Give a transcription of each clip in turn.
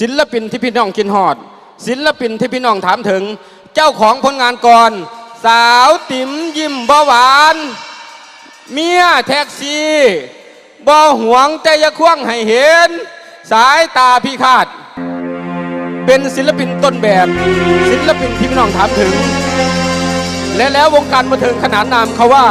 ศิลปินที่พี่น้องกินหอด ศิลปินที่พี่น้องถามถึง เจ้าของผลงานก่อน สาวติ๋มยิ้มบ่หวาน เมียแท็กซี่บ่หวงแต่ยาควงให้เห็น สายตาพี่คาด เป็นศิลปินต้นแบบ ศิลปินที่พี่น้องถามถึง และแล้ววงการบันเทิงขนานนามเขาว่า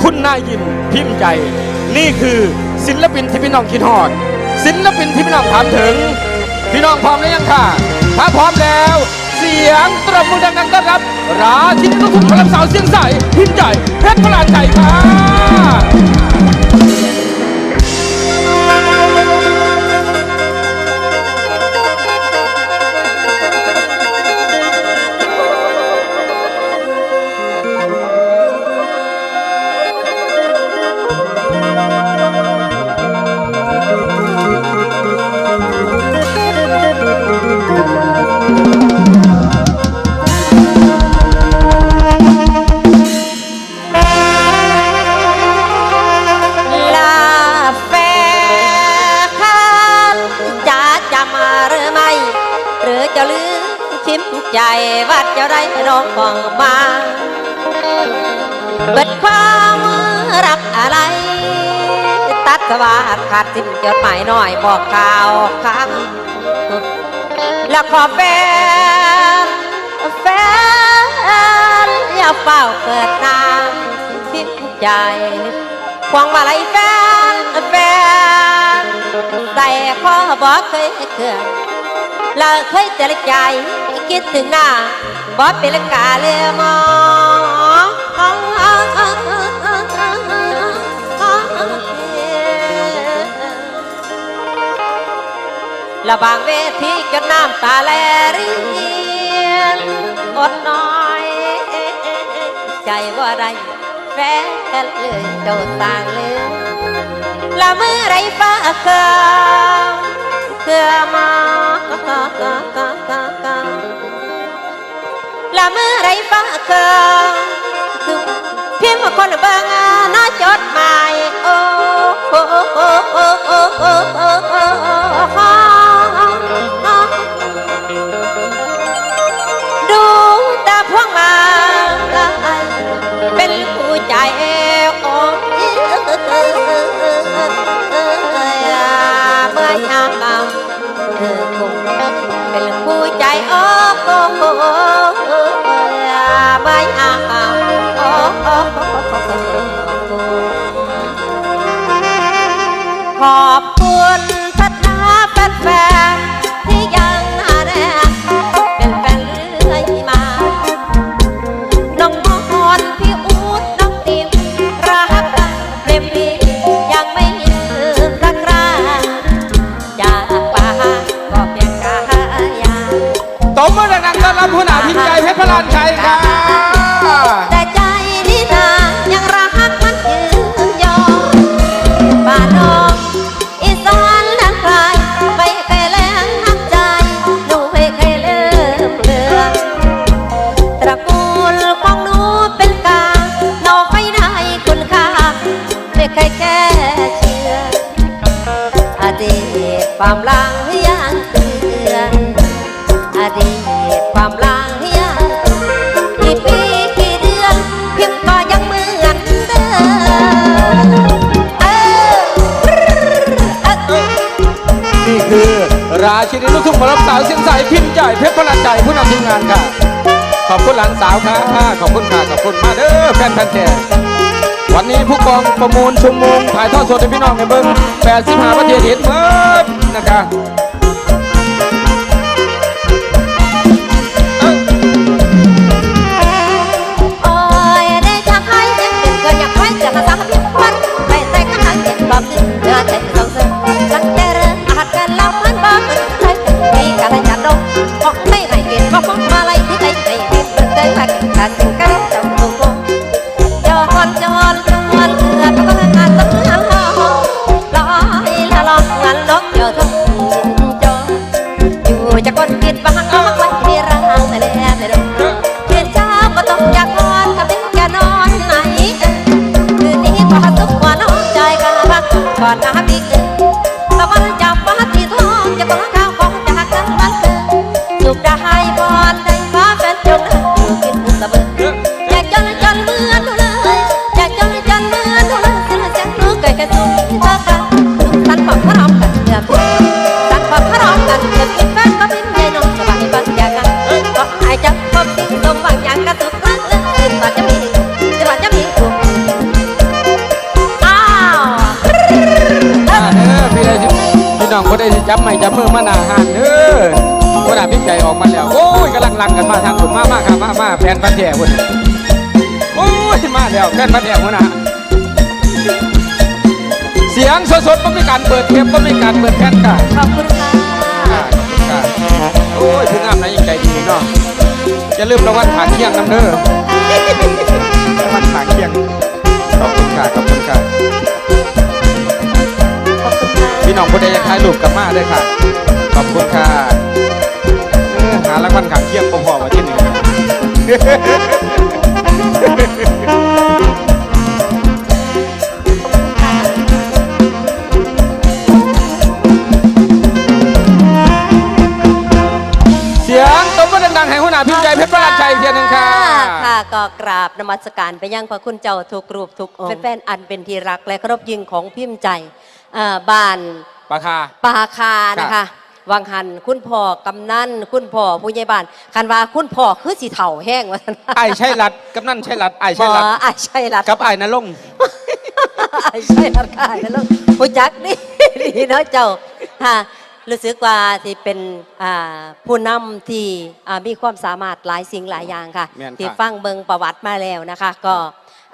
คุณนายยิ้มพิมพ์ใจ นี่คือศิลปินที่พี่น้องคิดฮอด ศิลปินที่พี่น้องถามถึง พี่น้องพร้อมหรือยังค่ะ ถ้าพร้อมแล้ว เสียงตรบมือดังๆต้อนรับ ราชินีลูกทุ่งพลังสาวเสียงใสพิมพ์ใจเพชรพลานใจค่ะ สวาดขาดสิ้นจดหมายหน่อยบอกข่าวครั้งแล้วขอแฟนแฟนอย่าเฝ้าเปิดน้ำสิ้นใจควงมาลัยแฟนแฟนแต่ข้อบอกเคยเกิดเราเคยแต่ละใจคิดถึงหน้าบอกเป็นละกาเลยมอง ระบางเวทีจนน้ำตาแลรินอดน้อย ใจว่าไรแฟนเลยโดนต่างเลยละเมื่อไรฟ้าเกิมเกิมาละเมื่อไรฟ้าเกิมคือพิมพ์คนเบิ่งน้าจดหมายโอ้โอ้ ขอบ ชินีลูกทุ่งหมอลำสาวเสียงใสพิมพ์ใจเพชรพลันใจผู้นำทีมงานค่ะ ขอบคุณหลานสาวค่ะขอบคุณค่ะขอบคุณมาเด้อแฟนแฟนแท้วันนี้ผู้กองประมูลชุมนุมถ่ายทอดสดให้พี่น้องในเบิ้ง85ประเทศเห็นเบิดนะคะ I'm องคนใดที่จับไม่จับมือมาหนาหานเด้อคนอาพิมพ์ใจออกมาแล้ว โอ้ยกำลังลังกันมาทางคนมามาครับมามาแฟนพันธุ์แท้คนนี้โอ้ยมาแล้วแฟนพันธุ์แท้คนน่ะเสียงสดๆก็ไม่การเปิดเทปก็ไม่การเปิดแผ่นกันขอบคุณค่ะโอ้ยผู้งามนะยิ่งใจดีเนาะจะลืมรางวัลขางเคียงน้ำเด้อรางวัลขางเคียง ถ่ายรูปกลับมาด้วยค่ะ ขอบคุณค่ะหารางวัลขางเคียงพอๆว่าที่หนึ่งเสียงตบมือดังๆให้หัวหน้าพิมพ์ใจเพชรประหลาดชัยอีกเทียหนึ่งค่ะ ค่ะก็กราบนมัสการไปยังพระคุณเจ้าทุกรูปทุกองค์แฟนๆอันเป็นที่รักและเคารพยิ่งของพิมพ์ใจเอ่อบ้าน ปลาคาปาคานะคะ วังหันคุณพ่อกำนันคุณพ่อผู้ใหญ่บ้านคันว่าคุณพ่อคือสีเถ่าแห้งวะไอ้ใช่รัดกำนันใช่รัดไอ้บใช่อรัดไอ้ใช่ละกับไอ้นรงค์ไอ้ใช่ละค่ะแล้วลูกผู้จักนี่ดีเนาะเจ้าค่ะรู้สึกว่าที่เป็นอ่าผู้นำที่อ่ามีความสามารถหลายสิ่งหลายอย่างค่ะแม่นค่ะที่ฟังเบิงประวัติมาแล้วนะคะ ก็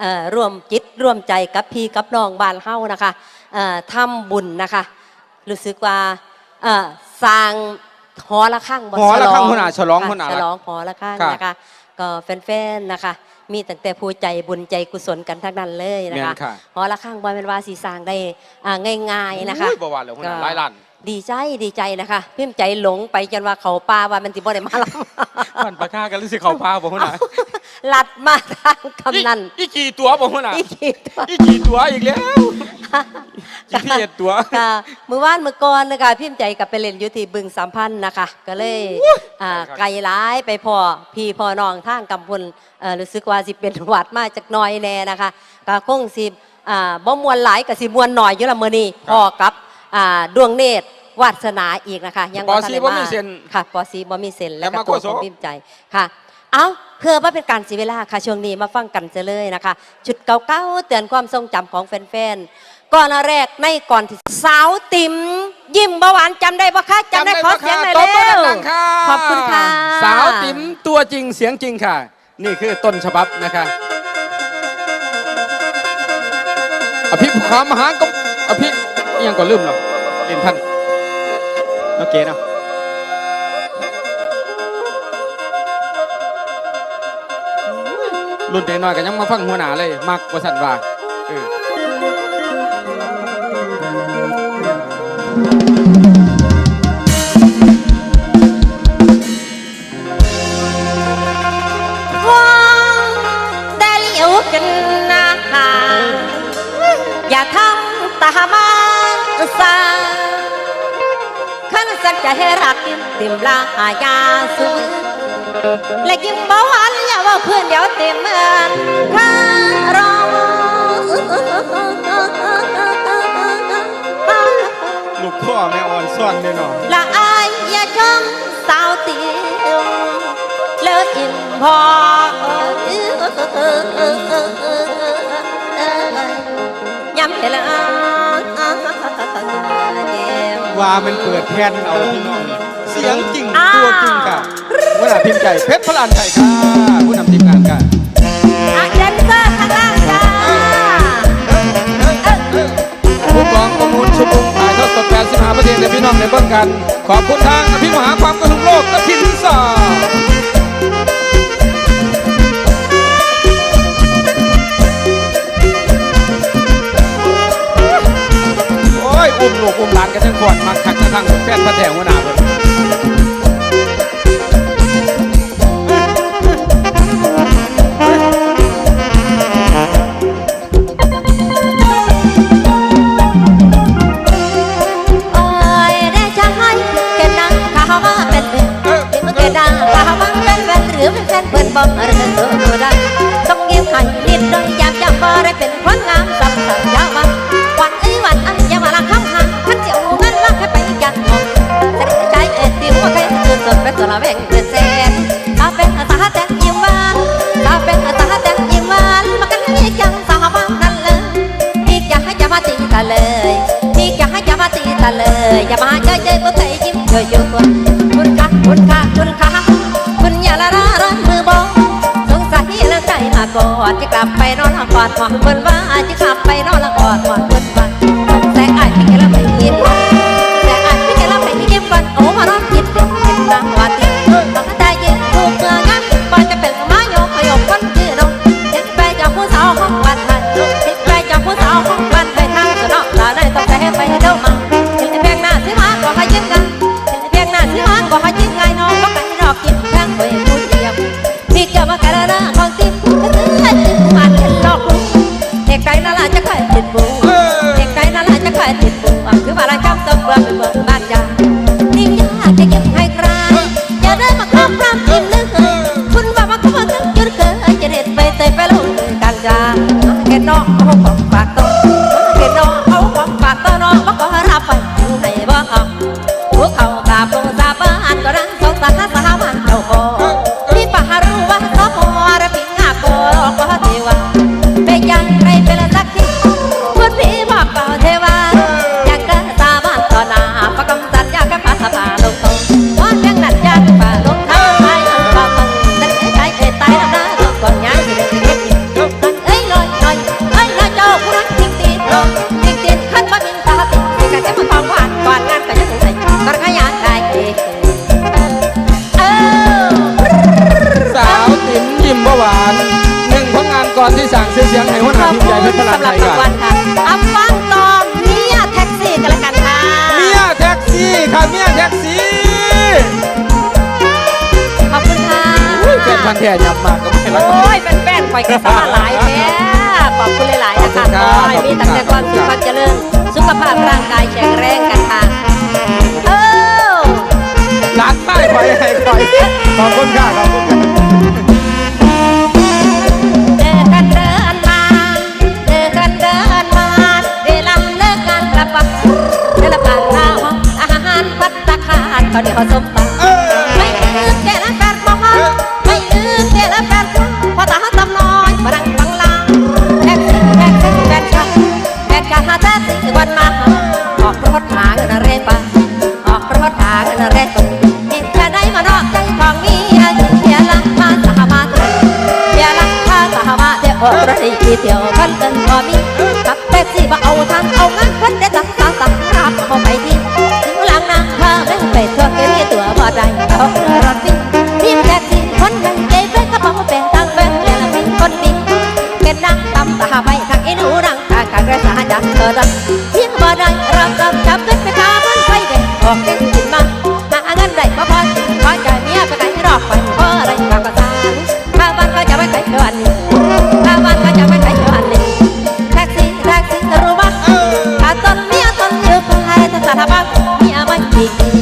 เอ่อร่วมจิตร่วมใจกับพี่กับน้องบ้านเฮานะคะเอ่อทำบุญนะคะ รู้สึกว่าเอ่อสร้างหอละข้างหอละข้างหัวหน้าฉลองค่ะหัวหน้าฉลองหอละข้างค่ะนะคะ ก็แฟนๆนะคะ มีตั้งแต่ผู้ใจบุญใจกุศลกันทั้งนั้นเลยนะแม่คะนค่ะหอละข้างบอยเป็นว่าสีสร้างได้อ่าง่ายๆนะคะอุ้ยบ่ว่าเลยหัวหน้าหลายล้านดีใจดีใจนะคะพิมพ์ใจหลงไปจนว่าเขาป้าว่ามันติบ่ได้มาแล้วมันปลาคากันรู้สึกเขาพาบ่หัวหน้าลัดมาทางกำนันอีกกี่ตัวบ่หัวหน้าอีกทีตัวอีกกี่ตัวอีกแล้วอีก พี่เอ็ดตัวค่ะมือว่านมือก่อนนะคะพิมพ์ใจกับไปเล่นอยุติบึงสามพันธ์นะคะ ก็เลยอ่าครับไกลร้ายไปพอพี่พอน้องทางกำพลเอ่อรู้สึกว่าสิเป็นหวัดมาจากหน้อยแน่นะคะก็คงสิอ่าบ่มวนหลายกับสิมวนหน่อยอยู่ละมื้อนี้พอกับอ่าดวงเนตรวาสนาอีกนะคะ ยังปอทันสีได้บ่มีเซ็นค่ะปอสีบ่มีเซ็นแล้วก็แล้วมาตัวโกโซของพิมพ์ใจค่ะเอาเพื่อว่าเป็นการเสียเวลาค่ะช่วงนี้มาฟังกันเจเลยนะคะ ชุดเก่าๆเตือนความทรงจำของแฟนๆ ก่อนอันแรกในก่อนที่สาวติ๋มยิ้มเบาหวานจำได้ปะคะจำได้ขอเสียงหน่อยตเร็บมือวดังๆค่ะขอบคุณค่ะ สาวติ๋มตัวจริงเสียงจริงค่ะ นี่คือต้นฉบับนะคะ อภิขามหากบอภิอิหยังก็ลืมหรอกเล่นท่านโอเคเนาะรุ่นเด็กน้อยก็ยังมาฟังหัวหน้าเลย มักว่าสันว่า สักจะให้รักติมลาหายาสูงและยิ่งบอกว่าอย่าว่าเพื่อนเดี๋ยวเต็มเมือนคารองลูกพ่อแม่อ่อนซ่อนแน่นอนละอายอย่าจ้องสาวเตียวเลิศอิ่มพอยำเห็นละ ว่ามันเปิดแผ่นเอาพี่น้องนี่เสียงจริงอ้าวตัวจริงค่ะหัวหน้าพิมพ์ใจเพชรพลานชัยค่ะผู้นำทีมงานค่ะอะเดนเซอร์ข้างล่างจ้าผู้กองประมูลชุมนุมถ่ายทอดสด85ประเทศในพี่น้องในเบิ้งกัน ขอบคุณทางอภิมหาความกระทุกโลกและทินสา อุ้มหลานกันทั้งขวดมาขักกระทั่งแฟนพระแถวหัวหน้าเพิ่น ยตัวคุณค่ะคุณค่ะคุณค่ะคุณยาละลารันมือบอสงสัยแล้วใจละกอดจะกลับไปนอนละกอดหมอนบนว่าจะกลับไปนอนละกอดหมอน มาแท่ยำมากก็ไม่รัก โอ้ยเป็นแฟนคอยกระสมาหลายแท้ขอบคุณหลายๆนะคะขอยมีตั้งแต่ความสุขความเจริญสุขภาพร่างกายแข็งแรงกันค่ะเออรักใต้ไปให้คอขอบคุณค่ะขอบคุณค่ะเดินกัเดินมาเดินกัมาเวลิกงานกลับบ้านเวลาผ่าอาหารพัตตาคารตอนนี้เขาสมบัติ Thank you.